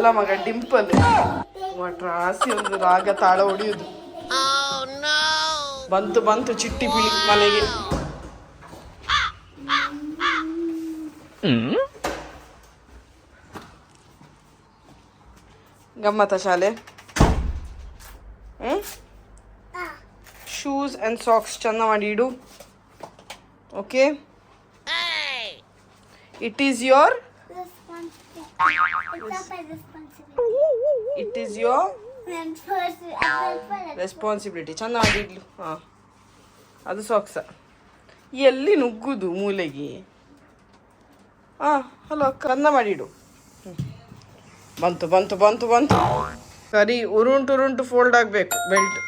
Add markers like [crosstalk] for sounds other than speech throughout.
ಅಲ್ಲ ಮಗ ಡಿಂಪಲ್. ರಾಸಿ ಒಂದು ರಾಗ ತಾಳ ಹೊಡೆಯುದು. ಬಂತು ಬಂತು ಚಿಟ್ಟಿ ಬಿಳಿ ಮನೆಗೆ. ಗಮ್ಮತ್ತ ಶಾಲೆ? ಶೂಸ್ ಅಂಡ್ ಸಾಕ್ಸ್ ಚೆನ್ನ ಮಾಡಿ ಇಡು. Okay it is your it is your responsibility ಚೆನ್ನಾಗಿಡ್ಲು ಹಾಂ. ಅದು ಸಾಕ್ಸ ಎಲ್ಲಿ ನುಗ್ಗುದು ಮೂಲೆಗೆ? ಹಾಂ ಹಲೋ ಕಂದ ಮಾಡಿಡು. ಬಂತು ಬಂತು ಬಂತು ಬಂತು. ಸರಿ ಉರುಂಟು ಉರುಂಟು ಫೋಲ್ಡ್ ಆಗಬೇಕು ಬೆಲ್ಟ್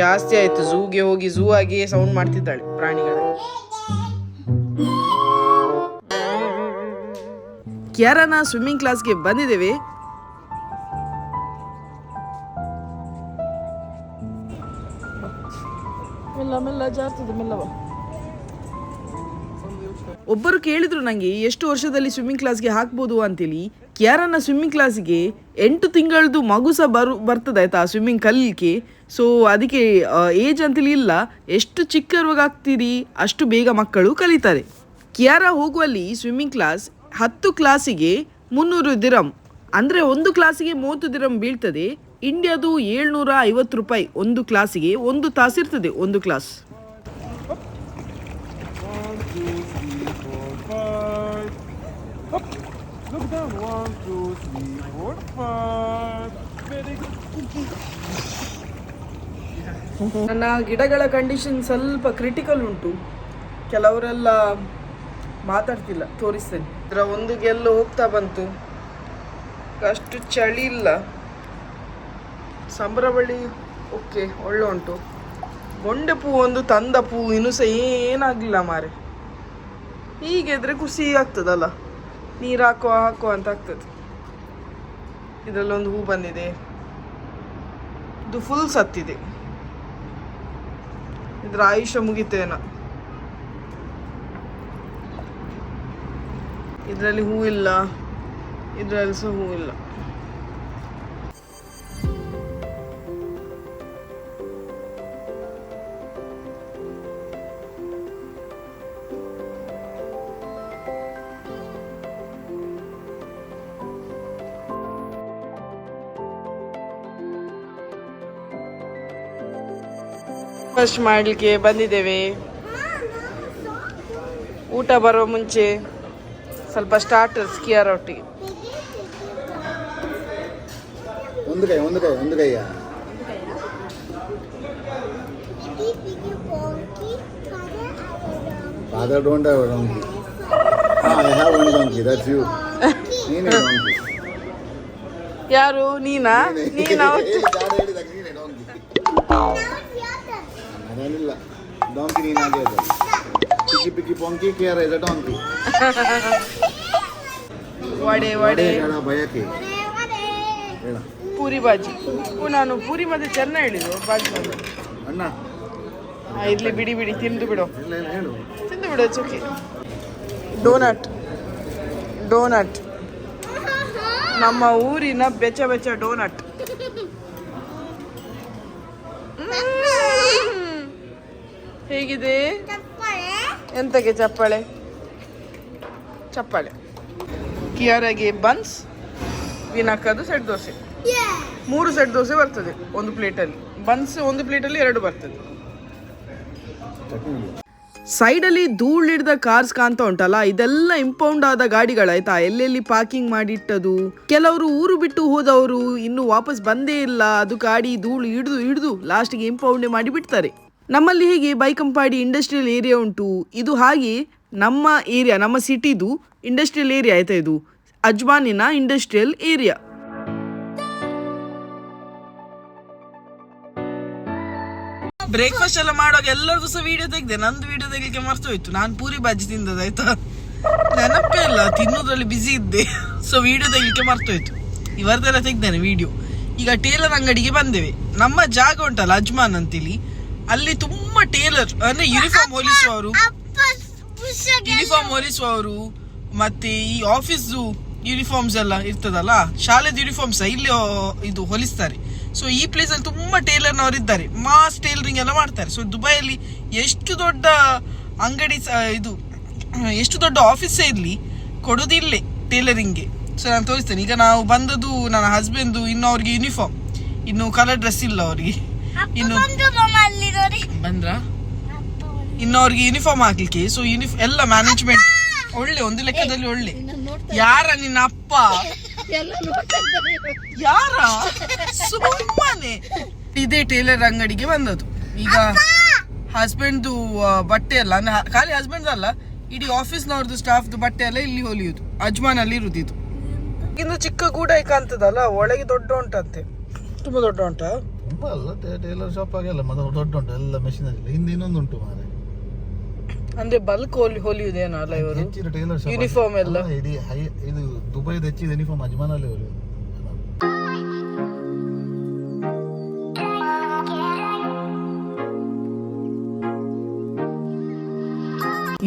ಜಾಸ್ತಿ ಆಯ್ತು ಝೂಗೆ ಹೋಗಿ ಝೂ ಆಗಿ ಸೌಂಡ್ ಮಾಡ್ತಿದ್ದಾಳೆ ಪ್ರಾಣಿಗಳ. ಕ್ಯಾರನ ಸ್ವಿಮ್ಮಿಂಗ್ ಕ್ಲಾಸ್ಗೆ ಬಂದಿದ್ದೇವೆ. ಒಬ್ಬರು ಕೇಳಿದ್ರು ನನಗೆ ಎಷ್ಟು ವರ್ಷದಲ್ಲಿ ಸ್ವಿಮ್ಮಿಂಗ್ ಕ್ಲಾಸ್ಗೆ ಹಾಕ್ಬೋದು ಅಂತೇಳಿ ಕ್ಯಾರನ್ನ ಸ್ವಿಮ್ಮಿಂಗ್ ಕ್ಲಾಸ್ಗೆ ಎಂಟು ತಿಂಗಳದು ಮಗು ಸಹ ಬರು ಬರ್ತದೆ ಆಯ್ತಾ ಸ್ವಿಮ್ಮಿಂಗ್ ಕಲೀಲಿಕ್ಕೆ? ಸೊ ಅದಕ್ಕೆ ಏಜ್ ಅಂತೇಳಿ ಇಲ್ಲ. ಎಷ್ಟು ಚಿಕ್ಕರುವಾಗ ಆಗ್ತೀರಿ ಅಷ್ಟು ಬೇಗ ಮಕ್ಕಳು ಕಲಿತಾರೆ. ಕ್ಯಾರ ಹೋಗುವಲ್ಲಿ ಸ್ವಿಮ್ಮಿಂಗ್ ಕ್ಲಾಸ್ ಹತ್ತು ಕ್ಲಾಸಿಗೆ ಮುನ್ನೂರು ದಿರಂ. ಅಂದರೆ ಒಂದು ಕ್ಲಾಸಿಗೆ ಮೂವತ್ತು ದಿರಂ ಬೀಳ್ತದೆ. ಇಂಡಿಯಾದು ಏಳ್ನೂರ ಐವತ್ತು ರೂಪಾಯಿ ಒಂದು ಕ್ಲಾಸಿಗೆ ಒಂದು ತಾಸಿರ್ತದೆ ಒಂದು ಕ್ಲಾಸ್. ನನ್ನ ಗಿಡಗಳ ಕಂಡೀಷನ್ ಸ್ವಲ್ಪ ಕ್ರಿಟಿಕಲ್ ಉಂಟು. ಕೆಲವರೆಲ್ಲ ಮಾತಾಡ್ತಿಲ್ಲ, ತೋರಿಸ್ತೇನೆ. ಇದರ ಒಂದು ಗೆಲ್ಲು ಹೋಗ್ತಾ ಬಂತು. ಅಷ್ಟು ಚಳಿ ಇಲ್ಲ. ಸಂಬ್ರವಳ್ಳಿ, ಓಕೆ, ಒಳ್ಳೆ ಉಂಟು. ಗೊಂಡೆ ಪೂ ಒಂದು ತಂದ ಪೂ, ಇನ್ನೂ ಸಹ ಏನಾಗಲಿಲ್ಲ ಮಾರೆ. ಹೀಗೆದ್ರೆ ಖುಷಿ ಆಗ್ತದಲ್ಲ? ನೀರು ಹಾಕುವ ಹಾಕುವ ಅಂತ ಆಗ್ತದೆ. ಇದರಲ್ಲೊಂದು ಹೂ ಬಂದಿದೆ. ಇದು ಫುಲ್ ಸತ್ತಿದೆ. ಇದ್ರ ಆಯುಷ್ಯ ಮುಗಿತೇನ. ಇದರಲ್ಲಿ ಹೂ ಇಲ್ಲ ಇದರಲ್ಲಿ ಸಹ ಹೂ ಇಲ್ಲ ಫಸ್ಟ್ ಮಾಡಲಿಕ್ಕೆ ಬಂದಿದ್ದೇವೆ ಊಟ ಬರೋ ಮುಂಚೆ ಸ್ವಲ್ಪ ಸ್ಟಾರ್ಟರ್ಸ್ ಕಿಯರ್ ಒಟ್ಟಿಗೆ ಒಂದು ಕೈ ಒಂದು ಕೈ ಒಂದು ಕೈಯ Father don't have a donkey. Ah, I have one donkey. That's you. ನೀನೇ donkey. ಯಾರು ನೀನಾ ನೀನಾ ಏ, ಯಾರು ಹೇಳಿದಾಗ ನೀನೇ donkey. ನಾನೇನಿಲ್ಲ ಡಾಂಕಿ ನೀನಾಗೆ ಅದು ಪಿಕ್ಕಿ ಪಿಕ್ಕಿ ಪೊಂಕಿ ಕೇರ ಇದೆ ಡಾಂಕಿ ವಡೆ ವಡೆ. ಹೇಳ ಭಯಕ್ಕೆ ಹೇಳ ಪೂರಿ ಬಾಜಿ. ನಾನು ಪೂರಿ ಮತ್ತೆ ಚೆನ್ನ ಹೇಳಿದ್ರು ಬಾಜಿ ಅಣ್ಣ. ಆ, ಇರ್ಲಿ ಬಿಡಿ ಬಿಡಿ ತಿಂದು ಬಿಡು. ತಿಂದು ಬಿಡು ಚುಕ್ಕಿ ಡೋನಟ್ ಡೋನಟ್ ನಮ್ಮ ಊರಿನ ಬೆಚ್ಚ ಬೆಚ್ಚ ಡೋನಟ್. ಹೇಗಿದೆ? ಎಂತಕ್ಕೆ ಚಪ್ಪಾಳೆ? ಚಪ್ಪಾಳೆ. ಕಿಯಾರಾಗಿ ಬನ್ಸ್ ವಿನಾಕದು ಸೆಟ್ ದೋಸೆ. ಮೂರು ಸೆಟ್ ದೋಸೆ ಬರ್ತದೆ ಒಂದು ಪ್ಲೇಟಲ್ಲಿ. ಬನ್ಸ್ ಒಂದು ಪ್ಲೇಟಲ್ಲಿ ಎರಡು ಬರ್ತದೆ. ಸೈಡಲ್ಲಿ ಧೂಳಿಡ್ದ ಕಾರ್ಸ್ ಕಾಣ್ತಾ ಉಂಟಲ್ಲ, ಇದೆಲ್ಲ ಇಂಪೌಂಡ್ ಆದ ಗಾಡಿಗಳಾಯ್ತಾ ಎಲ್ಲೆಲ್ಲಿ ಪಾರ್ಕಿಂಗ್ ಮಾಡಿಟ್ಟದು? ಕೆಲವರು ಊರು ಬಿಟ್ಟು ಹೋದವರು ಇನ್ನು ವಾಪಸ್ ಬಂದೇ ಇಲ್ಲ. ಅದು ಗಾಡಿ ಧೂಳು ಹಿಡಿದು ಹಿಡಿದು ಲಾಸ್ಟ್ಗೆ ಇಂಪೌಂಡ್ ಮಾಡಿ ಬಿಡ್ತಾರೆ ನಮ್ಮಲ್ಲಿ ಹೀಗೆ ಬೈಕಂಪಾಡಿ ಇಂಡಸ್ಟ್ರಿಯಲ್ ಏರಿಯಾ ಉಂಟು, ಇದು ಹಾಗೆ ನಮ್ಮ ಏರಿಯಾ ನಮ್ಮ ಸಿಟಿದು ಇಂಡಸ್ಟ್ರಿಯಲ್ ಏರಿಯಾ ಆಯ್ತಾ ಇದು? ಅಜ್ಮಾನಿನ ಇಂಡಸ್ಟ್ರಿಯಲ್ ಏರಿಯಾ ಬ್ರೇಕ್ಫಾಸ್ಟ್ ಎಲ್ಲ ಮಾಡುವಾಗ ಎಲ್ಲರಿಗೂ ಸಹ ವಿಡಿಯೋ ತೆಗ್ದೆ, ನಂದು ವಿಡಿಯೋ ತೆಗಿಲಿಕ್ಕೆ ಮರ್ತು ಹೋಯ್ತು. ನಾನು ಪೂರಿ ಬಾಜಿ ತಿಂದದಾಯ್ತಾ ನೆನಪೇ ಇಲ್ಲ, ತಿನ್ನೋದ್ರಲ್ಲಿ ಬಿಸಿ ಇದ್ದೆ. ಸೊ ವಿಡಿಯೋ ತೆಗಿಲಿಕ್ಕೆ ಮರ್ತು ಹೋಯ್ತು. ಇವರದೆಲ್ಲ ತೆಗ್ದೇನೆ ವಿಡಿಯೋ ಈಗ ಟೇಲರ್ ಅಂಗಡಿಗೆ ಬಂದೇವೆ. ನಮ್ಮ ಜಾಗ ಉಂಟಲ್ಲ ಅಜ್ಮಾನ್ ಅಂತೇಳಿ ಅಲ್ಲಿ ತುಂಬಾ ಟೇಲರ್ ಅಂದ್ರೆ ಯೂನಿಫಾರ್ಮ್ ಹೋಲಿಸುವವರು. ಯೂನಿಫಾರ್ಮ್ ಹೋಲಿಸುವವರು ಮತ್ತೆ ಈ ಆಫೀಸ್ ಯೂನಿಫಾರ್ಮ್ಸ್ ಎಲ್ಲ ಇರ್ತದಲ್ಲ ಶಾಲೆದ ಯೂನಿಫಾರ್ಮ್ಸ್ ಇಲ್ಲಿ ಇದು ಹೊಲಿಸ್ತಾರೆ. ಸೊ ಈ ಪ್ಲೇಸ್ ಅಲ್ಲಿ ತುಂಬಾ ಟೇಲರ್ನವರು ಇದ್ದಾರೆ. ಮಾಸ್ ಟೇಲರಿಂಗ್ ಎಲ್ಲ ಮಾಡ್ತಾರೆ. ಸೊ ದುಬೈಯಲ್ಲಿ ಎಷ್ಟು ದೊಡ್ಡ ಅಂಗಡಿ ಇದು ಎಷ್ಟು ದೊಡ್ಡ ಆಫೀಸೇ ಇರಲಿ ಕೊಡೋದಿಲ್ಲೇ ಟೇಲರಿಂಗ್ಗೆ ಸೊ ನಾನು ತೋರಿಸ್ತೇನೆ. ಈಗ ನಾವು ಬಂದದ್ದು ನನ್ನ ಹಸ್ಬೆಂಡು ಇನ್ನು ಅವ್ರಿಗೆ ಯೂನಿಫಾರ್ಮ್ ಇನ್ನು ಕಲರ್ ಡ್ರೆಸ್ ಇಲ್ಲ ಅವ್ರಿಗೆ. ಇನ್ನು ಬಂದ್ರ? ಇನ್ನು ಅವ್ರಿಗೆ ಯೂನಿಫಾರ್ಮ್ ಹಾಕ್ಲಿಕ್ಕೆ ಸೊ ಯೂನಿಫ್ ಎಲ್ಲ ಮ್ಯಾನೇಜ್ಮೆಂಟ್ ಒಳ್ಳೆ ಒಂದು ಲೆಕ್ಕದಲ್ಲಿ ಒಳ್ಳೆ. ಯಾರ ನಿನ್ನ ಅಪ್ಪ? ಯಾರ? ಸುಮ್ಮನೆ. ಇದೇ ಟೇಲರ್ ಅಂಗಡಿಗೆ ಬಂದದ್ದು. ಈಗ ಹಸ್ಬೆಂಡ್ದು ಬಟ್ಟೆ ಅಲ್ಲ ಖಾಲಿ ಹಸ್ಬೆಂಡ್ ಅಲ್ಲ ಇಡೀ ಆಫೀಸ್ನವ್ರದ್ದು ಸ್ಟಾಫ್ದು ಬಟ್ಟೆ ಎಲ್ಲ ಇಲ್ಲಿ ಹೊಲಿಯುದು. ಅಜ್ಮಾನ್ ಅಲ್ಲಿ ಇರುದಿದ್ದು ಇದು ಇನ್ನು ಚಿಕ್ಕ ಗೂಡ ಕಾಣ್ತದಲ್ಲ ಒಳಗೆ ದೊಡ್ಡ ಉಂಟಂತೆ. ತುಂಬಾ ದೊಡ್ಡ ಉಂಟಾ? ತುಂಬ ಅಲ್ಲ ಟೇಲರ್ ಶಾಪ್ ಆಗಲ್ಲ ಮತ್ತೆ ದೊಡ್ಡ ಉಂಟು ಎಲ್ಲ ಮೆಷಿನ್ ಅಲ್ಲಿ ಹಿಂದೆ ಇನ್ನೊಂದು ಉಂಟು ಮಾರೆ. ಅಂದ್ರೆ ಬಲ್ಕ್ ಕೋಲಿ ಹೋಲಿ ಇವರು? ಹೆಚ್ಚಿನ ಟೇಲರ್ ಶಾಪ್ ಯೂನಿಫಾರ್ಮ್ ಎಲ್ಲ? ಇಡೀ ಹೈ ಇದು ದುಬೈದ ಹೆಚ್ಚಿದ ಯೂನಿಫಾರ್ಮ್ ಅಜ್ಮಾನಲ್ಲಿ ಹೊಲಿಯೋದು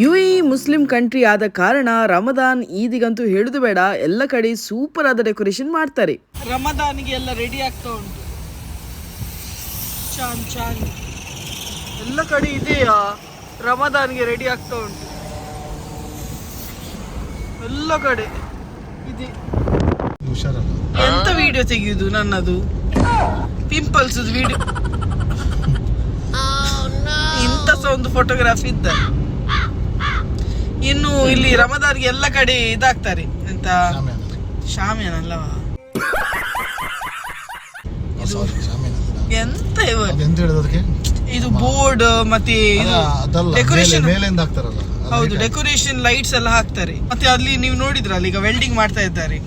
ಯು ಎ ಮುಸ್ಲಿಂ ಕಂಟ್ರಿ ಆದ ಕಾರಣ ರಮದಾನ್ ಈದಿಗಂತೂ ಹೇಳುದು ಬೇಡ ಎಲ್ಲ ಕಡೆ ಸೂಪರ್ ಆದ ಡೆಕೋರೇಷನ್ ಮಾಡ್ತಾರೆ. ರಮದಾನ್ಗೆ ಎಲ್ಲ ರೆಡಿ ಆಗ್ತಾ ಉಂಟು. ಚಾನ್ ಚಾನ್. ಎಲ್ಲ ಕಡೆ ಇದೆಯಾ? ರಮದಾನ್ಗೆ ರೆಡಿ ಆಗ್ತಾ ಉಂಟು. ಎಲ್ಲ ಕಡೆ ಇದೆ. ಎಂತ ವಿಡಿಯೋ ತೆಗೆಯುದು ನನ್ನದು? ಪಿಂಪಲ್ಸ್ ವಿಡಿಯೋ ಇಂಥ ಸಹ ಒಂದು ಫೋಟೋಗ್ರಾಫ್ ಇದ್ದ. ಇನ್ನು ಇಲ್ಲಿ ರಮದಾನ್ಗೆ ಎಲ್ಲ ಕಡೆ ಇದಾಗ್ತಾರೆ. ಎಂತ? ಶಾಮಿಯಾನ. ಅಲ್ಲವಾ? ಶಾಮಿಯಾನ. ಎಂತ ಇವ? ಅದು ಎಂತ ಹೇಳಿದ್ರು ಅದಕ್ಕೆ? ಇದು ಬೋರ್ಡ್ ಮತ್ತೆ ಇದು ಅದಲ್ಲ ಡೆಕೋರೇಷನ್ ಮೇಲಿಂದ ಹಾಕ್ತಾರಲ್ಲ ಹೌದು ಡೆಕೋರೇಷನ್ ಲೈಟ್ಸ್ ಎಲ್ಲ ಹಾಕ್ತಾರೆ. ಮತ್ತೆ ಅಲ್ಲಿ ನೀವು ನೋಡಿದ್ರಲ್ಲ ಈಗ ವೆಲ್ಡಿಂಗ್ ಮಾಡ್ತಾ ಇದ್ದಾರೆ.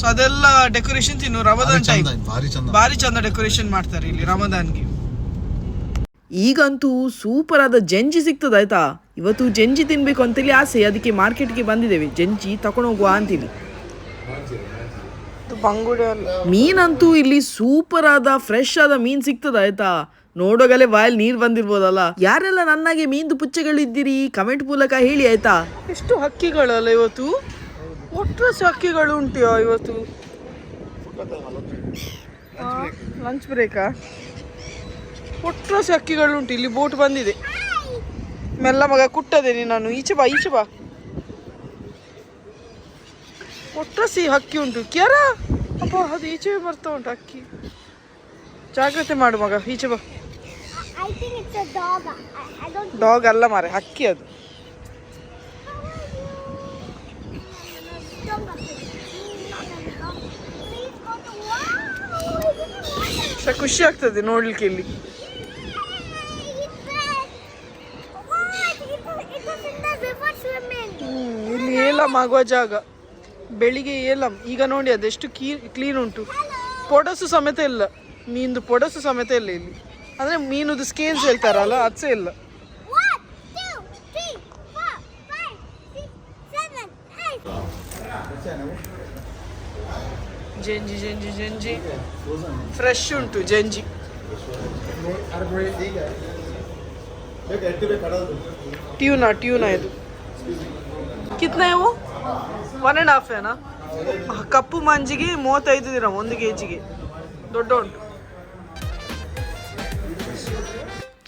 ಸೊ ಅದೆಲ್ಲ ಡೆಕೋರೇಷನ್ ಇನ್ನು ರಮದಾನ್ ಟೈಮ್ ಚಂದ ಭಾರಿ ಚಂದ. ಭಾರಿ ಚಂದ ಡೆಕೋರೇಷನ್ ಮಾಡ್ತಾರೆ ಇಲ್ಲಿ ರಮದಾನ್ಗೆ ಈಗಂತೂ ಸೂಪರ್ ಆದ ಜಂಜಿ ಸಿಗ್ತದಾಯ್ತಾ ಇವತ್ತು ಜಂಜಿ ತಿನ್ಬೇಕು ಅಂತೇಳಿ ಆಸೆ ಅದಕ್ಕೆ ಮಾರ್ಕೆಟ್ಗೆ ಬಂದಿದ್ದೇವೆ. ಜಂಜಿ ತಕೊಂಡು ಹೋಗುವ ಅಂತೀವಿ ಮೀನಂತೂ ಇಲ್ಲಿ ಸೂಪರ್ ಆದ ಫ್ರೆಶ್ ಆದ ಮೀನ್ ಸಿಗ್ತದಾಯ್ತಾ ನೋಡೋಗಲೇ ಬಾಯಲ್ಲಿ ನೀರ್ ಬಂದಿರ್ಬೋದಲ್ಲ? ಯಾರೆಲ್ಲ ನನ್ನಾಗೆ ಮೀನ್ದು ಪುಚ್ಚೆಗಳಿದ್ದೀರಿ? ಕಮೆಂಟ್ ಮೂಲಕ ಹೇಳಿ ಆಯ್ತಾ? ಎಷ್ಟು ಹಕ್ಕಿಗಳಲ್ಲ ಇವತ್ತು? ಒಟ್ಟರಷ್ಟು ಹಕ್ಕಿಗಳು ಉಂಟಿಯೋ ಇವತ್ತು? ಲಂಚ್ ಬ್ರೇಕಾ ಒಟ್ಟರಷ್ಟು ಹಕ್ಕಿಗಳು ಉಂಟು ಇಲ್ಲಿ ಬೋಟ್ ಬಂದಿದೆ. ಮೆಲ್ಲ ಮಗ ಕುಟ್ಟದೆ ನಾನು ಈಚೆ ಬಾ ಈಚೆ ಬಾ. ಒಟ್ಟರಸಿ ಹಕ್ಕಿ ಉಂಟು. ಕ್ಯಾರ? ಅಪ್ಪ ಅದು ಈಚೆ ಬರ್ತಾ ಉಂಟು ಹಕ್ಕಿ. ಜಾಗ್ರತೆ ಮಾಡು ಮಗ ಈಚೆ ಬಾ. ಡಾಗ್ ಅಲ್ಲ ಮಾರೆ ಹಕ್ಕಿ ಅದು. ಖುಷಿ ಆಗ್ತದೆ ನೋಡ್ಲಿಕ್ಕೆ ಇಲ್ಲಿ. ಇಲ್ಲಿ ಏಲಂ ಮಗುವ ಜಾಗ. ಬೆಳಿಗ್ಗೆ ಏಲಂ ಈಗ ನೋಡಿ ಅದೆಷ್ಟು ಕೀ ಕ್ಲೀನ್ ಉಂಟು. ಪೊಡಸು ಸಮೇತ ಇಲ್ಲ. ಮೀನ್ದು ಪೊಡಸು ಸಮೇತ ಇಲ್ಲ ಇಲ್ಲಿ. ಅಂದ್ರೆ ಮೀನುದು ಸ್ಕೇಲ್ಸ್ ಹೇಳ್ತಾರಲ್ಲ ಅದು ಸಹ ಇಲ್ಲ. One, two, three, four, five, six, seven, eight. ಜಂಜಿ ಜಂಜಿ ಜಂಜಿ. ಫ್ರೆಶ್ ಉಂಟು ಜಂಜಿ. ಟ್ಯೂನಾ ಟ್ಯೂನಾ ಇದು. ಕಿತ್ನ ಇವು? ಒನ್ ಆ್ಯಂಡ್ ಹಾಫ್ ಏನಾ? ಕಪ್ಪು ಮಂಜಿಗೆ ಮೂವತ್ತೈದು ದಿನ ಒಂದು ಕೆ ಜಿಗೆ ದೊಡ್ಡ ಉಂಟು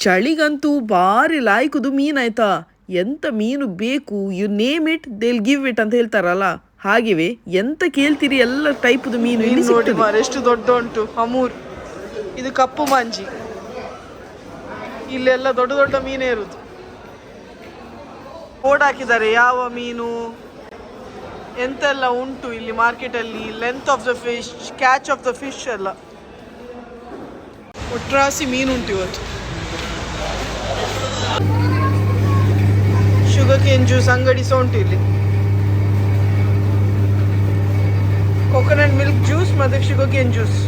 ಚಳಿಗಂತೂ ಭಾರಿ ಲಾಯ್ಕುದು ಮೀನಾಯ್ತಾ ಎಂತ ಮೀನು ಬೇಕು? You name it they'll give it ಅಂತ ಹೇಳ್ತಾರಲ್ಲ. ಹಾಗೆವೆ ಎಂತ ಕೇಳ್ತೀರಿ ಎಲ್ಲ ಟೈಪ್ದು ಮೀನು ಇಲ್ಲಿ ನೋಡಿ ಮಾರ ಎಷ್ಟು ದೊಡ್ಡ ಉಂಟು ಅಮೂರ್. ಇದು ಕಪ್ಪು ಮಂಜಿ. ಇಲ್ಲೆಲ್ಲ ದೊಡ್ಡ ದೊಡ್ಡ ಮೀನೇ ಇರುದು. ಓಡಾಕಿದ್ದಾರೆ ಯಾವ ಮೀನು? ಎಂತೆಲ್ಲ ಉಂಟು ಇಲ್ಲಿ ಮಾರ್ಕೆಟಲ್ಲಿ? Length of the fish catch of the fish ಎಲ್ಲ. ಒಟ್ರಾಸಿ ಮೀನು ಉಂಟು ಇವತ್ತು. ಶುಗರ್ ಕೇನ್ ಜ್ಯೂಸ್ ಅಂಗಡಿ ಸಹ ಉಂಟು ಇಲ್ಲಿ. ಕೊಕೊನಟ್ ಮಿಲ್ಕ್ ಜ್ಯೂಸ್ ಮತ್ತೆ ಶುಗರ್ ಕೇನ್ ಜ್ಯೂಸ್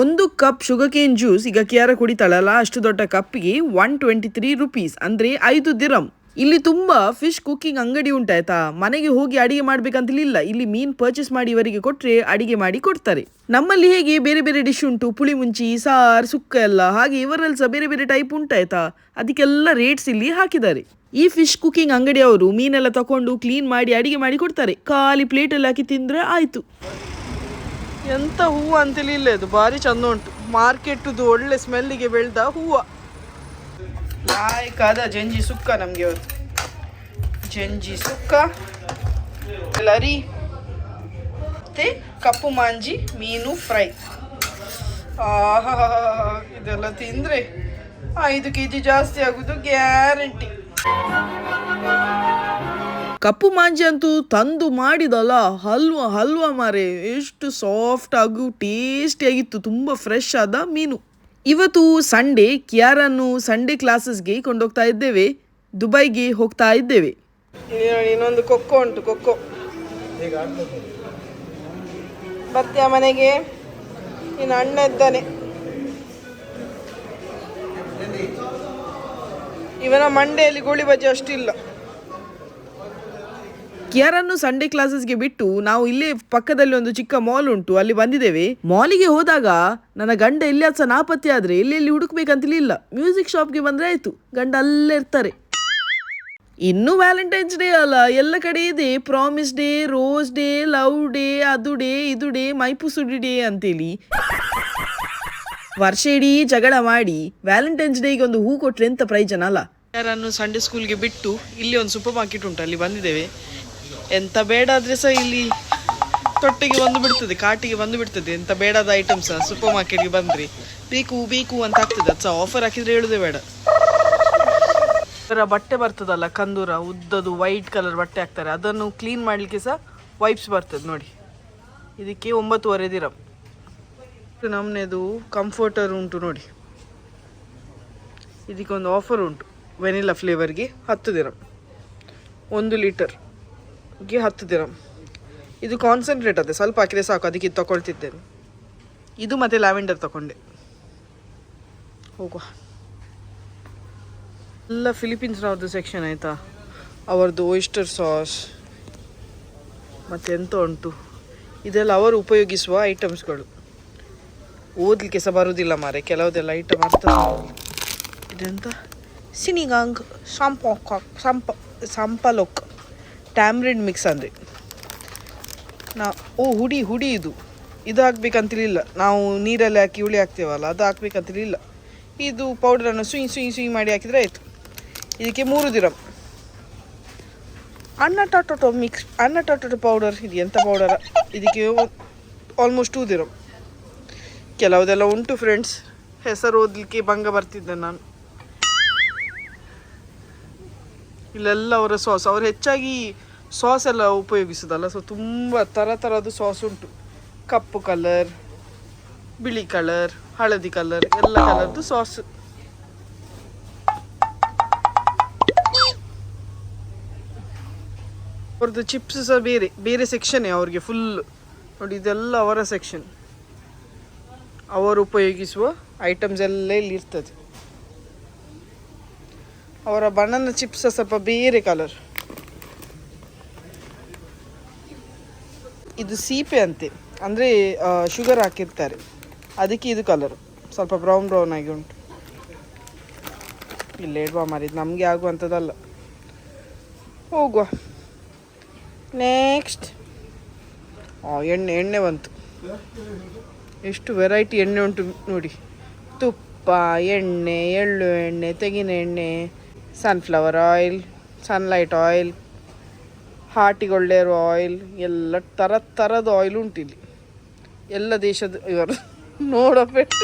ಒಂದು ಕಪ್ ಶುಗರ್ ಕೇನ್ ಜ್ಯೂಸ್ ಈಗ ಕಿಯಾರ ಕುಡಿತಾಳಲ್ಲ ಅಷ್ಟು ದೊಡ್ಡ ಕಪ್ಪಿಗೆ ಒನ್ ಟ್ವೆಂಟಿ ತ್ರೀ ರುಪೀಸ್ ಅಂದರೆ ಐದು ದಿರಂ ಇಲ್ಲಿ ತುಂಬಾ ಫಿಶ್ ಕುಕ್ಕಿಂಗ್ ಅಂಗಡಿ ಉಂಟಾಯ್ತಾ? ಮನೆಗೆ ಹೋಗಿ ಅಡಿಗೆ ಮಾಡ್ಬೇಕಂತಲಿಲ್ಲ ಇಲ್ಲಿ ಮೀನ್ ಪರ್ಚೇಸ್ ಮಾಡಿ ಇವರಿಗೆ ಕೊಟ್ರೆ ಅಡಿಗೆ ಮಾಡಿ ಕೊಡ್ತಾರೆ. ನಮ್ಮಲ್ಲಿ ಹೇಗೆ ಬೇರೆ ಬೇರೆ ಡಿಶ್ ಉಂಟು? ಪುಳಿ ಮುಂಚಿ, ಸಾರ್, ಸುಕ್ಕ ಎಲ್ಲ. ಹಾಗೆ ಇವರಲ್ಲಿ ಸಹ ಬೇರೆ ಬೇರೆ ಟೈಪ್ ಉಂಟಾಯ್ತಾ? ಅದಕ್ಕೆಲ್ಲ ರೇಟ್ಸ್ ಇಲ್ಲಿ ಹಾಕಿದ್ದಾರೆ. ಈ ಫಿಶ್ ಕುಕ್ಕಿಂಗ್ ಅಂಗಡಿಯವರು ಮೀನೆಲ್ಲ ತಕೊಂಡು ಕ್ಲೀನ್ ಮಾಡಿ ಅಡಿಗೆ ಮಾಡಿ ಕೊಡ್ತಾರೆ. ಖಾಲಿ ಪ್ಲೇಟಲ್ಲಿ ಹಾಕಿ ತಿಂದರೆ ಆಯಿತು. ಎಂತ ಹೂವು ಅಂತೇಳಿ ಇಲ್ಲ? ಇದು ಭಾರಿ ಚಂದ ಉಂಟು. ಮಾರ್ಕೆಟ್ ಒಳ್ಳೆ ಸ್ಮೆಲ್ಲಿಗೆ ಬೆಳೆದ ಹೂವು. ಲಾಯ್ಕಾದ ಜಂಜಿ ಸುಕ್ಕ ನಮಗೆ ಇವತ್ತು. ಜಂಜಿ ಸುಕ್ಕ, ಲರಿ, ಮತ್ತೆ ಕಪ್ಪು ಮಾಂಜಿ, ಮೀನು ಫ್ರೈ. ಆಹಾ ಇದೆಲ್ಲ ತಿಂದರೆ ಐದು ಕೆ ಜಿ ಜಾಸ್ತಿ ಆಗೋದು ಗ್ಯಾರಂಟಿ. ಕಪ್ಪು ಮಾಂಜಿ ಅಂತೂ ತಂದು ಮಾಡಿದಲ್ಲ, ಹಲ್ವ ಹಲ್ವ ಮಾರೆ. ಎಷ್ಟು ಸಾಫ್ಟ್ ಆಗು ಟೇಸ್ಟಿ ಆಗಿತ್ತು ತುಂಬ ಫ್ರೆಶ್ ಆದ ಮೀನು. ಇವತ್ತು ಸಂಡೇ ಕಿಯಾರನ್ನು ಸಂಡೇ ಕ್ಲಾಸಸ್ಗೆ ಕೊಂಡೋಗ್ತಾ ಇದ್ದೇವೆ. ದುಬೈಗೆ ಹೋಗ್ತಾ ಇದ್ದೇವೆ. ಇನ್ನೊಂದು ಕೊಕ್ಕೋ ಉಂಟು ಕೊಕ್ಕೋ ಬರ್ತೀಯ ಮನೆಗೆ. ಇನ್ನು ಅಣ್ಣ ಇದ್ದಾನೆ. ಇವನ ಮಂಡೆಯಲ್ಲಿ ಗೋಳಿ ಬಜ್ಜಿ ಅಷ್ಟಿಲ್ಲ. ಕಿಯಾರನ್ನು ಸಂಡೇ ಕ್ಲಾಸಸ್ಗೆ ಬಿಟ್ಟು ನಾವು ಇಲ್ಲೇ ಪಕ್ಕದಲ್ಲಿ ಒಂದು ಚಿಕ್ಕ ಮಾಲ್ ಉಂಟು, ಅಲ್ಲಿ ಬಂದಿದ್ದೇವೆ. ಮಾಲಿಗೆ ಹೋದಾಗ ನನ್ನ ಗಂಡ ಎಲ್ಲಿ ಸಹ ನಾಪತ್ತೆ ಆದ್ರೆ ಎಲ್ಲಿ ಎಲ್ಲಿ ಹುಡುಕ್ಬೇಕಂತಲೇ ಇಲ್ಲ ಮ್ಯೂಸಿಕ್ ಶಾಪ್ಗೆ ಬಂದ್ರೆ ಆಯ್ತು, ಗಂಡ ಅಲ್ಲೇ ಇರ್ತಾರೆ. ಇನ್ನು ವ್ಯಾಲೆಂಟೈನ್ಸ್ ಡೇ ಅಲ್ಲ, ಎಲ್ಲ ಕಡೆ ಇದೆ. Promise day rose day love day ಅದು ಡೇ ಇದು ಡೇ ಮೈಪುಸುಡಿ ಡೇ ಅಂತೇಳಿ. ವರ್ಷ ಇಡೀ ಜಗಳ ಮಾಡಿ ವ್ಯಾಲೆಂಟೈನ್ಸ್ ಡೇಗೆ ಒಂದು ಹೂ ಕೊಟ್ರೆ ಎಂತ ಪ್ರಯೋಜನ ಅಲ್ಲ? ಯಾರನ್ನು ಸಂಡೇ ಸ್ಕೂಲ್ಗೆ ಬಿಟ್ಟು, ಇಲ್ಲಿ ಒಂದು ಸೂಪರ್ ಮಾರ್ಕೆಟ್ ಉಂಟು, ಅಲ್ಲಿ ಬಂದಿದ್ದೇವೆ. ಎಂತ ಬೇಡ ಆದ್ರೆ ಸಹ ಇಲ್ಲಿ ತೊಟ್ಟಿಗೆ ಬಂದು ಬಿಡ್ತದೆ, ಕಾಟಿಗೆ ಬಂದು ಬಿಡ್ತದೆ. ಎಂತ ಬೇಡದ ಐಟಮ್ಸ್ ಸೂಪರ್ ಮಾರ್ಕೆಟ್ಗೆ ಬಂದ್ರಿ. ಬೇಕು ಬೇಕು ಅಂತ ಆಗ್ತದೆ. ಅದು ಸಹ ಆಫರ್ ಹಾಕಿದ್ರೆ ಹೇಳುದೇ ಬೇಡ. ಇದರ ಬಟ್ಟೆ ಬರ್ತದಲ್ಲ, ಕಂದೂರ ಉದ್ದದು ವೈಟ್ ಕಲರ್ ಬಟ್ಟೆ ಹಾಕ್ತಾರೆ. ಅದನ್ನು ಕ್ಲೀನ್ ಮಾಡಲಿಕ್ಕೆ ಸಹ ವೈಪ್ಸ್ ಬರ್ತದೆ ನೋಡಿ. ಇದಕ್ಕೆ ಒಂಬತ್ತುವರೆ ದಿರಂ ನಮ್ಮನೆದು ಕಂಫರ್ಟರ್ ಉಂಟು ನೋಡಿ. ಇದಕ್ಕೊಂದು ಆಫರ್ ಉಂಟು. ವೆನಿಲಾ ಫ್ಲೇವರ್ಗೆ ಹತ್ತು ದಿರಂ ಒಂದು ಲೀಟರ್ಗೆ ಹತ್ತು ದಿನ. ಇದು ಕಾನ್ಸಂಟ್ರೇಟ್ ಅದೇ. ಸ್ವಲ್ಪ ಹಾಕಿದ್ರೆ ಸಾಕು. ಅದಕ್ಕೆ ಇದು ತಗೊಳ್ತಿದ್ದೇನೆ. ಇದು ಮತ್ತು ಲ್ಯಾವೆಂಡರ್ ತಗೊಂಡೆ. ಹೋಗುವ. ಎಲ್ಲ ಫಿಲಿಪೀನ್ಸ್ನವ್ರದ್ದು ಸೆಕ್ಷನ್ ಆಯಿತಾ? ಅವರದ್ದು ಓಯಿಸ್ಟರ್ ಸಾಸ್ ಮತ್ತು ಎಂತ ಉಂಟು? ಇದೆಲ್ಲ ಅವರು ಉಪಯೋಗಿಸುವ ಐಟಮ್ಸ್ಗಳು ಓದಲಿಕ್ಕೆ ಸಹ ಬರೋದಿಲ್ಲ ಮಾರೆ. ಕೆಲವುದೆಲ್ಲ ಐಟಮ್ ಅರ್ಥ. ಇದೆಂತ? ಸಿನಿಗಾಂಗ್ ಸಂಪೋಕ ಸಂಪ ಸಂಪಲೋಕ್ ಟ್ಯಾಮ್ರಿನ್ ಮಿಕ್ಸ್ ಅಂದರೆ. ನಾ, ಓ, ಹುಡಿ ಹುಡಿ ಇದು. ಇದು ಹಾಕ್ಬೇಕಂತಿರಲಿಲ್ಲ. ನಾವು ನೀರಲ್ಲಿ ಹಾಕಿ ಹುಳಿ ಹಾಕ್ತೇವಲ್ಲ, ಅದು ಹಾಕ್ಬೇಕಂತಿರಲಿಲ್ಲ. ಇದು ಪೌಡರನ್ನು ಸುಯಿ ಸುಯಿ ಸುಯಿ ಮಾಡಿ ಹಾಕಿದರೆ ಆಯಿತು. ಇದಕ್ಕೆ ಮೂರು ದಿರಂ. ಅನ್ನ, ಟೊಟೊಟೊ ಮಿಕ್ಸ್ ಅನ್ನ, ಟೊಟೊಟೊ ಪೌಡರ್ ಇದು ಎಂಥ ಪೌಡರ ಇದಕ್ಕೆ ಆಲ್ಮೋಸ್ಟ್ ಟೂ ದಿರಂ. ಕೆಲವುದೆಲ್ಲ ಉಂಟು ಫ್ರೆಂಡ್ಸ್ ಹೆಸರು ಓದಲಿಕ್ಕೆ ಭಂಗ ಬರ್ತಿದ್ದೆ ನಾನು. ಇಲ್ಲೆಲ್ಲ ಅವರ ಸಾಸ್, ಅವ್ರು ಹೆಚ್ಚಾಗಿ ಸಾಸ್ ಎಲ್ಲ ಉಪಯೋಗಿಸೋದಲ್ಲ ಸೊ ತುಂಬ ಥರ ಥರದ ಸಾಸ್ ಉಂಟು. ಕಪ್ಪು ಕಲರ್ ಬಿಳಿ ಕಲರ್ ಹಳದಿ ಕಲರ್ ಎಲ್ಲ ಕಲರ್ದು ಸಾಸ್. ಅವ್ರದ್ದು ಚಿಪ್ಸ್ ಸಹ ಬೇರೆ ಬೇರೆ ಸೆಕ್ಷನ್ನೇ ಅವ್ರಿಗೆ ಫುಲ್ ನೋಡಿ, ಇದೆಲ್ಲ ಅವರ ಸೆಕ್ಷನ್ ಅವರು ಉಪಯೋಗಿಸುವ ಐಟಮ್ಸ್ ಎಲ್ಲ ಇಲ್ಲಿ ಇರ್ತದೆ. ಅವರ ಬಣ್ಣನ ಚಿಪ್ಸ್ ಸ್ವಲ್ಪ ಬೇರೆ ಕಲರ್ ಇದು ಸೀಪೆ ಅಂತೆ. ಅಂದರೆ ಶುಗರ್ ಹಾಕಿರ್ತಾರೆ. ಅದಕ್ಕೆ ಇದು ಕಲರ್ ಸ್ವಲ್ಪ ಬ್ರೌನ್ ಬ್ರೌನ್ ಆಗಿ ಉಂಟು. ಇಲ್ಲ ಇಡುವ ಮಾರಿದ್ದು ನಮಗೆ ಆಗುವಂಥದ್ದಲ್ಲ. ಹೋಗುವ. ನೆಕ್ಸ್ಟ್ ಎಣ್ಣೆ ಎಣ್ಣೆ ಬಂತು. ಎಷ್ಟು ವೆರೈಟಿ ಎಣ್ಣೆ ಉಂಟು ನೋಡಿ. ತುಪ್ಪ, ಎಣ್ಣೆ, ಎಳ್ಳು ಎಣ್ಣೆ, ತೆಂಗಿನ ಎಣ್ಣೆ. ಸನ್ಫ್ಲವರ್ ಆಯಿಲ್ ಸನ್ಲೈಟ್ ಆಯಿಲ್ ಹಾರ್ಟಿಗೆ ಆಯಿಲ್ ಎಲ್ಲ ಥರ ಥರದ ಆಯಿಲ್ ಉಂಟು ಇಲ್ಲಿ ಎಲ್ಲ ದೇಶದ ಇವರು [laughs] ನೋಡಬೇಕು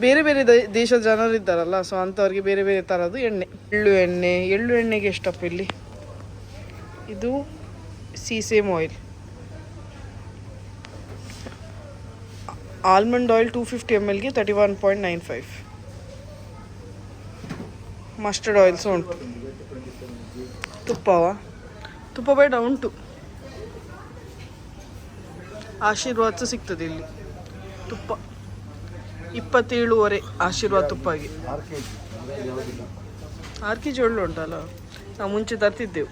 ಬೇರೆ ಬೇರೆ ದೇಶದ ಜನರು ಇದ್ದಾರಲ್ಲ ಸೊ ಅಂಥವ್ರಿಗೆ ಬೇರೆ ಬೇರೆ ಥರದ್ದು ಎಣ್ಣೆ. ಎಳ್ಳು ಎಣ್ಣೆ, ಎಳ್ಳು ಎಣ್ಣೆಗೆ ಎಷ್ಟಪ್ಪ ಇಲ್ಲಿ? ಇದು sesame oil almond oil two fifty M ಎಲ್ಗೆ thirty one point nine five. Mustard oil ಸಹ ಉಂಟು ತುಪ್ಪವ ತುಪ್ಪ ಬೇಡ ಉಂಟು ಆಶೀರ್ವಾದ ಸಹ ಸಿಗ್ತದೆ ಇಲ್ಲಿ. ತುಪ್ಪ. ಇಪ್ಪತ್ತೇಳುವರೆ ಆಶೀರ್ವಾದ ತುಪ್ಪಾಗಿ. ಆರು ಕೆ ಜಿ ಒಳ್ಳೆ ಉಂಟಲ್ಲ? ನಾವು ಮುಂಚೆ ತರ್ತಿದ್ದೆವು.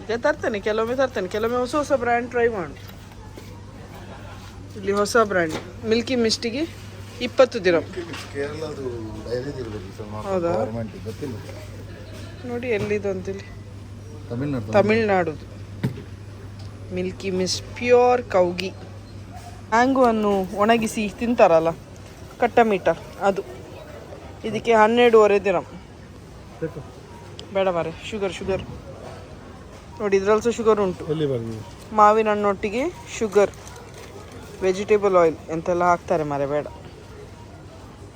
ಈಗ ತರ್ತೇನೆ, ಕೆಲವೊಮ್ಮೆ ತರ್ತೇನೆ, ಕೆಲವೊಮ್ಮೆ ಹೊಸ ಹೊಸ ಬ್ರ್ಯಾಂಡ್ ಟ್ರೈ ಮಾಡು ಇಲ್ಲಿ ಹೊಸ ಬ್ರ್ಯಾಂಡ್ ಮಿಲ್ಕಿ ಮಿಸ್ಟಿಗೆ ಇಪ್ಪತ್ತು ದಿನ. ಕೇರಳದು ಡೈರಿ ಇರ್ಬೇಕು ಸರ್ ಹೌದಾ? ಗೌರ್ಮೆಂಟ್ ಗೊತ್ತಿಲ್ಲ. ನೋಡಿ ಎಲ್ಲಿದು ಅಂತೇಳಿ ತಮಿಳ್ನಾಡು. ತಮಿಳ್ನಾಡುದು. ಮಿಲ್ಕಿ ಮಿಸ್ ಪ್ಯೂರ್ ಕೌಗಿ ಮ್ಯಾಂಗೋವನ್ನು ಒಣಗಿಸಿ ತಿಂತಾರಲ್ಲ ಕಟ್ಟ ಮೀಟ ಅದು. ಇದಕ್ಕೆ ಹನ್ನೆರಡೂವರೆ ದಿನ. ಬೇಡ ಮಾರೆ ಶುಗರ್ ಶುಗರ್ ನೋಡಿ ಇದ್ರಲ್ಲಿ ಸಹ ಶುಗರ್ ಉಂಟು ಮಾವಿನ ಹಣ್ಣೊಟ್ಟಿಗೆ ಶುಗರ್ ವೆಜಿಟೇಬಲ್ ಆಯಿಲ್ ಎಂತೆಲ್ಲ ಹಾಕ್ತಾರೆ ಮರೆ ಬೇಡ.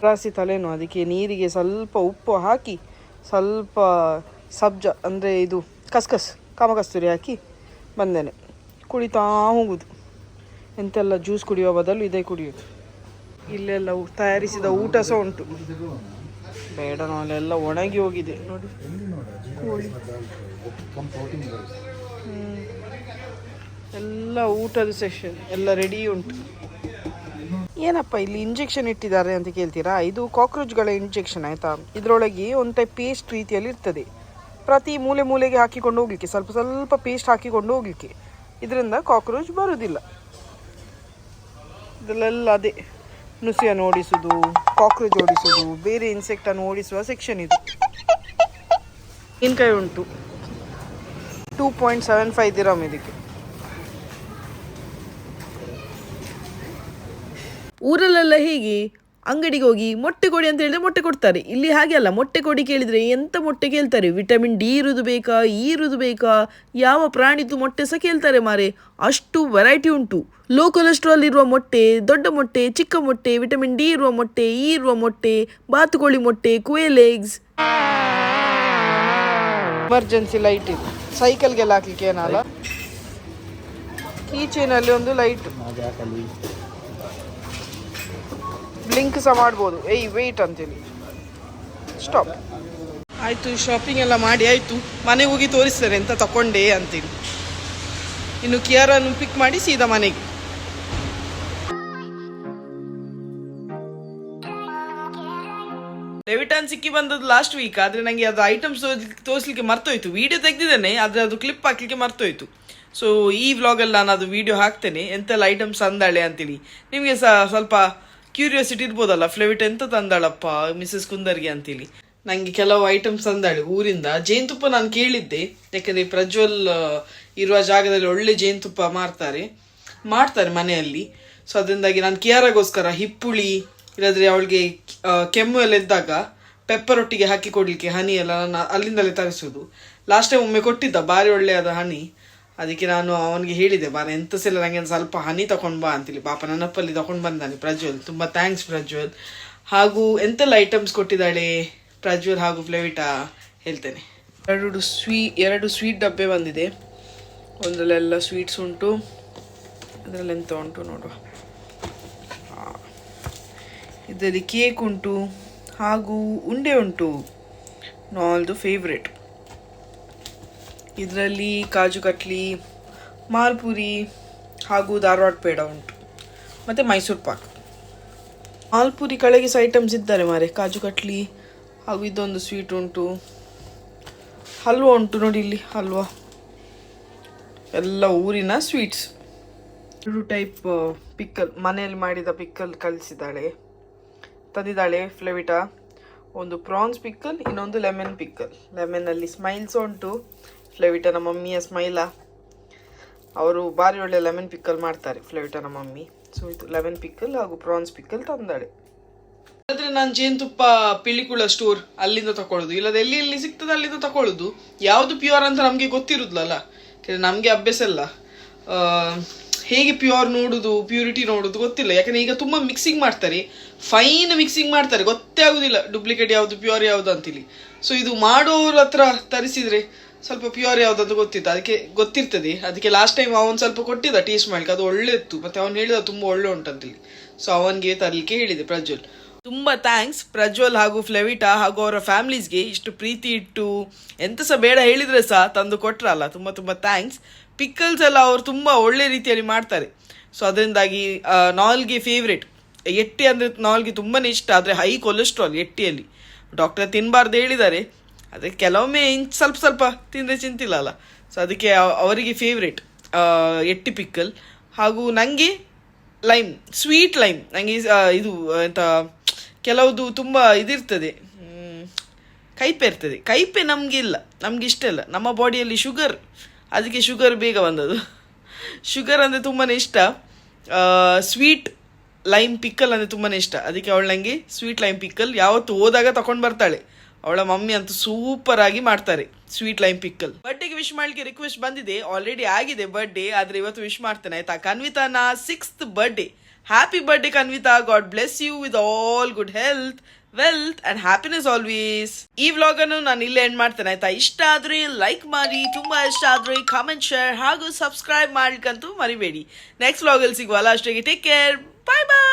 ರಾಸಿ ತಲೆನೋ ಅದಕ್ಕೆ ನೀರಿಗೆ ಸ್ವಲ್ಪ ಉಪ್ಪು ಹಾಕಿ ಸ್ವಲ್ಪ ಸಬ್ಜ ಅಂದರೆ ಇದು ಕಸ್ಕಸ್ ಕಾಮಕಸ್ತೂರಿ ಹಾಕಿ ಬಂದೇನೆ. ಕುಡಿತಾ ಹೋಗುದು. ಎಂತೆಲ್ಲ ಜ್ಯೂಸ್ ಕುಡಿಯುವ ಬದಲು ಇದೇ ಕುಡಿಯೋದು. ಇಲ್ಲೆಲ್ಲ ತಯಾರಿಸಿದ ಊಟ ಸಹ ಉಂಟು. ಬೇಡ ಅಲ್ಲೆಲ್ಲ ಒಣಗಿ ಹೋಗಿದೆ. ನೋಡಿ. ಎಲ್ಲ ಊಟದ ಸೆಷನ್ ಎಲ್ಲ ರೆಡಿ ಉಂಟು. ಏನಪ್ಪ ಇಲ್ಲಿ ಇಂಜೆಕ್ಷನ್ ಇಟ್ಟಿದ್ದಾರೆ ಅಂತ ಕೇಳ್ತೀರಾ? ಇದು ಕಾಕ್ರೋಚ್ಗಳ ಇಂಜೆಕ್ಷನ್ ಆಯ್ತಾ? ಇದರೊಳಗೆ ಒಂದು ಟೈಪ್ ಪೇಸ್ಟ್ ರೀತಿಯಲ್ಲಿ ಇರ್ತದೆ. ಪ್ರತಿ ಮೂಲೆ ಮೂಲೆಗೆ ಹಾಕಿಕೊಂಡು ಹೋಗ್ಲಿಕ್ಕೆ, ಸ್ವಲ್ಪ ಸ್ವಲ್ಪ ಪೇಸ್ಟ್ ಹಾಕಿಕೊಂಡು ಹೋಗ್ಲಿಕ್ಕೆ. ಇದರಿಂದ ಕಾಕ್ರೋಚ್ ಬರೋದಿಲ್ಲ. ಇದರಲ್ಲೆಲ್ಲ ಅದೇ. ನುಸಿಯನ್ನು ಓಡಿಸೋದು ಕಾಕ್ರೋಚ್ ಓಡಿಸೋದು, ಬೇರೆ ಇನ್ಸೆಕ್ಟನ್ನು ಓಡಿಸುವ ಸೆಕ್ಷನ್ ಇದು. ಇನ್ಕೈ ಉಂಟು. ಟೂ ಪಾಯಿಂಟ್ ಸೆವೆನ್ ಫೈವ್ ಇದಕ್ಕೆ. ಊರಲ್ಲೆಲ್ಲ ಹೀಗೆ? ಅಂಗಡಿಗೆ ಹೋಗಿ ಮೊಟ್ಟೆ ಕೊಡಿ ಅಂತ ಹೇಳಿದ್ರೆ ಮೊಟ್ಟೆ ಕೊಡ್ತಾರೆ. ಇಲ್ಲಿ ಹಾಗೆ ಅಲ್ಲ, ಮೊಟ್ಟೆ ಕೊಡಿ ಕೇಳಿದರೆ ಎಂಥ ಮೊಟ್ಟೆ ಕೇಳ್ತಾರೆ? ವಿಟಮಿನ್ ಡಿ ಇರುವುದು ಬೇಕಾ? ಈ ಇರುವುದು ಬೇಕಾ? ಯಾವ ಪ್ರಾಣಿದು ಮೊಟ್ಟೆ ಸಹ ಕೇಳ್ತಾರೆ ಮಾರೆ. ಅಷ್ಟು ವೆರೈಟಿ ಉಂಟು. ಲೋ ಕೊಲೆಸ್ಟ್ರಾಲ್ ಇರುವ ಮೊಟ್ಟೆ, ದೊಡ್ಡ ಮೊಟ್ಟೆ, ಚಿಕ್ಕ ಮೊಟ್ಟೆ ವಿಟಮಿನ್ ಡಿ ಇರುವ ಮೊಟ್ಟೆ ಈ ಇರುವ ಮೊಟ್ಟೆ, ಬಾತುಕೋಳಿ ಮೊಟ್ಟೆ ಕುಯಲ್ ಎಗ್ಸ್ ಎಮರ್ಜೆನ್ಸಿ ಲೈಟ್ ಇದು. ಸೈಕಲ್ಗೆಲ್ಲ ಹಾಕ್ಲಿಕ್ಕೆ ಏನಲ್ಲ? ಕೀಚೇನಲ್ಲಿ ಒಂದು ಲೈಟ್ ಬ್ಲಿಂಕ್ ಸಹ ಮಾಡ್ಬೋದು. ಏಯ್ ವೆಯ್ಟ್ ಅಂತೇಳಿ. ಸ್ಟಾಪ್ ಆಯಿತು ಶಾಪಿಂಗ್ ಎಲ್ಲ ಮಾಡಿ, ಆಯಿತು. ಮನೆಗೆ ಹೋಗಿ ತೋರಿಸ್ತಾರೆ ಎಂತ ತಕೊಂಡೆ ಅಂತೇಳಿ. ಇನ್ನು ಕಿಯಾರನ್ನು ಪಿಕ್ ಮಾಡಿ ಸೀದಾ ಮನೆಗೆ. ಡೆವಿಟಾನ್ ಸಿಕ್ಕಿ ಬಂದದ್ದು ಲಾಸ್ಟ್ ವೀಕ್ ಆದರೆ ನನಗೆ ಅದು ಐಟಮ್ಸ್ ತೋರಿಸ್ಲಿಕ್ಕೆ ಮರ್ತೋಯ್ತು. ವಿಡಿಯೋ ತೆಗೆದಿದ್ದೇನೆ, ಆದರೆ ಅದು ಕ್ಲಿಪ್ ಹಾಕ್ಲಿಕ್ಕೆ ಮರ್ತೋಯ್ತು. ಸೊ ಈ ವ್ಲಾಗಲ್ಲಿ ನಾನು ಅದು ವಿಡಿಯೋ ಹಾಕ್ತೇನೆ. ಎಂತೆಲ್ಲ ಐಟಮ್ಸ್ ಅಂದಾಳೆ ಅಂತೇಳಿ. ನಿಮಗೆ ಸಹ ಸ್ವಲ್ಪ ಕ್ಯೂರಿಯಾಸಿಟಿ ಇರ್ಬೋದಲ್ಲ ಫ್ಲೇವಿಟ್ ಎಂತ ತಂದಾಳಪ್ಪ ಮಿಸಸ್ ಕುಂದರ್ಗೆ ಅಂತೇಳಿ. ನನಗೆ ಕೆಲವು ಐಟಮ್ಸ್ ತಂದಾಳೆ ಊರಿಂದ. ಜೇನುತುಪ್ಪ ನಾನು ಕೇಳಿದ್ದೆ. ಯಾಕಂದರೆ ಪ್ರಜ್ವಲ್ ಇರುವ ಜಾಗದಲ್ಲಿ ಒಳ್ಳೆ ಜೇನುತುಪ್ಪ ಮಾರ್ತಾರೆ. ಮಾಡ್ತಾರೆ ಮನೆಯಲ್ಲಿ. ಸೊ ಅದರಿಂದಾಗಿ ನಾನು ಕಿಯಾರಗೋಸ್ಕರ ಹಿಪ್ಪುಳಿ, ಇಲ್ಲದ್ರೆ ಅವಳಿಗೆ ಕೆಮ್ಮು ಎಲ್ಲ ಇದ್ದಾಗ ಪೆಪ್ಪರ್ ಒಟ್ಟಿಗೆ ಹಾಕಿ ಕೊಡ್ಲಿಕ್ಕೆ ಹನಿ ಎಲ್ಲ ನಾನು ಅಲ್ಲಿಂದಲೇ ತರಿಸೋದು. ಲಾಸ್ಟ್ ಟೈಮ್ ಒಮ್ಮೆ ಕೊಟ್ಟಿದ್ದ, ಭಾರಿ ಒಳ್ಳೆಯದ ಹನಿ. ಅದಕ್ಕೆ ನಾನು ಅವನಿಗೆ ಹೇಳಿದೆ, ಬಾ ಎಂತ ಸಲ ನನಗೆ ಸ್ವಲ್ಪ ಹನಿ ತಗೊಂಡು ಬಾ ಅಂತೇಳಿ ಪಾಪ ನನ್ನಪ್ಪಲ್ಲಿ ತಗೊಂಡು ಬಂದಾನೆ ಪ್ರಜ್ವಲ್. ತುಂಬ ಥ್ಯಾಂಕ್ಸ್ ಪ್ರಜ್ವಲ್. ಹಾಗೂ ಎಂತೆಲ್ಲ ಐಟಮ್ಸ್ ಕೊಟ್ಟಿದ್ದಾಳೆ ಪ್ರಜ್ವಲ್ ಹಾಗೂ ಫ್ಲೇವಿಟಾ? ಹೇಳ್ತೇನೆ. ಎರಡು ಸ್ವೀ, ಎರಡು ಸ್ವೀಟ್ ಡಬ್ಬೆ ಬಂದಿದೆ. ಒಂದರಲ್ಲೆಲ್ಲ ಸ್ವೀಟ್ಸ್ ಉಂಟು. ಅದರಲ್ಲಿ ಎಂತ ಉಂಟು ನೋಡುವ. ಇದರಲ್ಲಿ ಕೇಕ್ ಉಂಟು. ಹಾಗೂ ಉಂಡೆ ಉಂಟು. ನಾಲ್ದು ಫೇವ್ರೆಟ್ ಇದರಲ್ಲಿ ಕಾಜು ಕಟ್ಲಿ, ಮಾಲ್ಪುರಿ ಹಾಗೂ ಧಾರವಾಡ ಪೇಡ ಉಂಟು. ಮತ್ತು ಮೈಸೂರು ಪಾಕ್. ಮಾಲ್ಪುರಿ ಕಳೆಗೆ ಸಹ ಐಟಮ್ಸ್ ಇದ್ದಾರೆ ಮಾರೆ. ಕಾಜು ಕಟ್ಲಿ ಹಾಗೂ ಇದೊಂದು ಸ್ವೀಟ್ ಉಂಟು. ಹಲ್ವಾ ಉಂಟು ನೋಡಿ ಇಲ್ಲಿ, ಹಲ್ವಾ. ಎಲ್ಲ ಊರಿನ ಸ್ವೀಟ್ಸ್ ಎರಡು ಟೈಪ್ ಪಿಕ್ಕಲ್ ಮನೆಯಲ್ಲಿ ಮಾಡಿದ ಪಿಕ್ಕಲ್ ಕಲಿಸಿದ್ದಾಳೆ. ತಂದಿದ್ದಾಳೆ ಫ್ಲೆವಿಟಾ ಒಂದು ಪ್ರಾನ್ಸ್ ಪಿಕ್ಕಲ್ ಇನ್ನೊಂದು ಲೆಮನ್ ಪಿಕ್ಕಲ್ ಲೆಮನಲ್ಲಿ ಸ್ಮೈಲ್ಸ್ ಉಂಟು. ಫ್ಲೆವಿಟನ ಮಮ್ಮಿಯ ಸ್ಮೈಲ ಅವರು ಭಾರಿ ಒಳ್ಳೆ ಲೆಮನ್ ಪಿಕ್ಕಲ್ ಮಾಡ್ತಾರೆ ಫ್ಲೆವಿಟನ ಮಮ್ಮಿ. ಸೊ ಇದು ಲೆಮನ್ ಪಿಕ್ಕಲ್ ಹಾಗೂ ಪ್ರಾನ್ಸ್ ಪಿಕ್ಕಲ್ ತಂದಾಳೆ. ಆದ್ರೆ ನಾನು ಜೇನುತುಪ್ಪ ಪಿಳಿಕುಳ ಸ್ಟೋರ್ ಅಲ್ಲಿಂದ ತಕೊಳ್ಳೋದು. ಇಲ್ಲದ ಎಲ್ಲಿ ಎಲ್ಲಿ ಸಿಗ್ತದೆ ಅಲ್ಲಿಂದ ತಕೊಳ್ಳೋದು. ಯಾವುದು ಪ್ಯೂರ್ ಅಂತ ನಮಗೆ ಗೊತ್ತಿರುದಿಲ್ಲಲ್ಲ ನಮಗೆ ಅಭ್ಯಾಸ ಇಲ್ಲ. ಹೇಗೆ ಪ್ಯೂರ್ ನೋಡುದು ಪ್ಯೂರಿಟಿ ನೋಡುದು ಗೊತ್ತಿಲ್ಲ. ಯಾಕಂದ್ರೆ ಈಗ ತುಂಬಾ ಮಿಕ್ಸಿಂಗ್ ಮಾಡ್ತಾರೆ. ಫೈನ್ ಮಿಕ್ಸಿಂಗ್ ಮಾಡ್ತಾರೆ. ಗೊತ್ತೇ ಆಗುದಿಲ್ಲ ಡೂಪ್ಲಿಕೇಟ್ ಯಾವುದು ಪ್ಯೂರ್ ಯಾವುದು ಅಂತೇಳಿ ಸೊ ಇದು ಮಾಡೋರ ಹತ್ರ ತರಿಸಿದ್ರೆ ಸ್ವಲ್ಪ ಪ್ಯೂರ್ ಯಾವ್ದು ಅಂತ ಗೊತ್ತಿತ್ತು ಅದಕ್ಕೆ ಗೊತ್ತಿರ್ತದೆ ಅದಕ್ಕೆ ಲಾಸ್ಟ್ ಟೈಮ್ ಅವನ್ ಸ್ವಲ್ಪ ಕೊಟ್ಟಿದ್ದ ಟೇಸ್ಟ್ ಮಾಡ್ಲಿಕ್ಕೆ ಅದು ಒಳ್ಳೆ ಇತ್ತು ಮತ್ತೆ ಅವನು ಹೇಳಿದ ತುಂಬಾ ಒಳ್ಳೆ ಉಂಟಂತೇಳಿ ಸೊ ಅವನಿಗೆ ತರಲಿಕ್ಕೆ ಹೇಳಿದೆ ಪ್ರಜ್ವಲ್ ತುಂಬಾ ಥ್ಯಾಂಕ್ಸ್ ಪ್ರಜ್ವಲ್ ಹಾಗೂ ಫ್ಲೆವಿಟಾ ಹಾಗೂ ಅವರ ಫ್ಯಾಮಿಲೀಸ್ಗೆ ಇಷ್ಟು ಪ್ರೀತಿ ಇಟ್ಟು ಎಂತ ಸಹ ಬೇಡ ಹೇಳಿದ್ರೆ ಸಹ ತಂದು ಕೊಟ್ರಲ್ಲ ತುಂಬಾ ತುಂಬಾ ಥ್ಯಾಂಕ್ಸ್ ಪಿಕ್ಕಲ್ಸ್ ಎಲ್ಲ ಅವ್ರು ತುಂಬಾ ಒಳ್ಳೆ ರೀತಿಯಲ್ಲಿ ಮಾಡ್ತಾರೆ ಸೊ ಅದರಿಂದಾಗಿ ನಾಲ್ಗೆ ಫೇವ್ರೇಟ್ ಎಟ್ಟಿ ಅಂದ್ರೆ ನಾಲ್ಗೆ ತುಂಬಾನೇ ಇಷ್ಟ ಆದರೆ ಹೈ ಕೊಲೆಸ್ಟ್ರಾಲ್ ಎಟ್ಟಿಯಲ್ಲಿ ಡಾಕ್ಟರ್ ತಿನ್ನಬಾರ್ದು ಹೇಳಿದ್ದಾರೆ ಅದಕ್ಕೆ ಕೆಲವೊಮ್ಮೆ ಇಂಚ್ ಸ್ವಲ್ಪ ಸ್ವಲ್ಪ ತಿಂದರೆ ಚಿಂತಿಲ್ಲ ಅಲ್ಲ. ಸೊ ಅದಕ್ಕೆ ಅವ- ಅವರಿಗೆ ಫೇವ್ರೇಟ್ ಎಟ್ಟಿ ಪಿಕ್ಕಲ್ ಹಾಗೂ ನನಗೆ ಲೈಮ್ ಸ್ವೀಟ್ ಲೈಮ್. ನನಗೆ ಇದು ಎಂತ, ಕೆಲವುದು ತುಂಬ ಇದಿರ್ತದೆ. ಕೈಪೆ ಇರ್ತದೆ. ಕೈಪೆ ನಮಗೆ ಇಲ್ಲ. ನಮ್ಗೆ ಇಷ್ಟ ಇಲ್ಲ. ನಮ್ಮ ಬಾಡಿಯಲ್ಲಿ ಶುಗರ್ ಅದಕ್ಕೆ ಶುಗರ್ ಬೇಗ ಬಂದದು ಶುಗರ್ ಅಂದರೆ ತುಂಬಾ ಇಷ್ಟ. ಸ್ವೀಟ್ ಲೈಮ್ ಪಿಕ್ಕಲ್ ಅಂದರೆ ತುಂಬಾ ಇಷ್ಟ. ಅದಕ್ಕೆ ಅವಳು ನನಗೆ ಸ್ವೀಟ್ ಲೈಮ್ ಪಿಕ್ಕಲ್ ಯಾವತ್ತು ಹೋದಾಗ ತಗೊಂಡು ಬರ್ತಾಳೆ. ಅವಳ ಮಮ್ಮಿ ಅಂತೂ ಸೂಪರ್ ಆಗಿ ಮಾಡ್ತಾರೆ. ಸ್ವೀಟ್ ಲೈಮ್ ಪಿಕ್ಕಲ್ ಬರ್ಡೇಗೆ ವಿಶ್ ಮಾಡ್ಲಿಕ್ಕೆ ರಿಕ್ವೆಸ್ಟ್ ಬಂದಿದೆ. ಆಲ್ರೆಡಿ ಆಗಿದೆ ಬರ್ಡೇ ಆದ್ರೆ ಇವತ್ತು ವಿಶ್ ಮಾಡ್ತೇನೆ, ಆಯ್ತಾ? ಕನ್ವಿತಾನ sixth birthday happy birthday Kanvita. God bless you with all good health wealth and happiness always ಈ ವ್ಲಾಗ್ ಅನ್ನು ನಾನು ಇಲ್ಲೇ ಎಂಡ್ ಮಾಡ್ತೇನೆ, ಆಯ್ತಾ? ಇಷ್ಟ ಆದ್ರೆ ಲೈಕ್ ಮಾಡಿ, ತುಂಬಾ ಇಷ್ಟ ಆದ್ರೆ ಕಾಮೆಂಟ್ ಶೇರ್ ಹಾಗೂ ಸಬ್ಸ್ಕ್ರೈಬ್ ಮಾಡ್ಲಿಕ್ಕಂತೂ ಮರಿಬೇಡಿ. ನೆಕ್ಸ್ಟ್ ವ್ಲಾಗ್ ಅಲ್ಲಿ ಸಿಗುವಲ್ಲ ಅಷ್ಟೇ ಟೇಕ್ ಕೇರ್ ಬೈ ಬೈ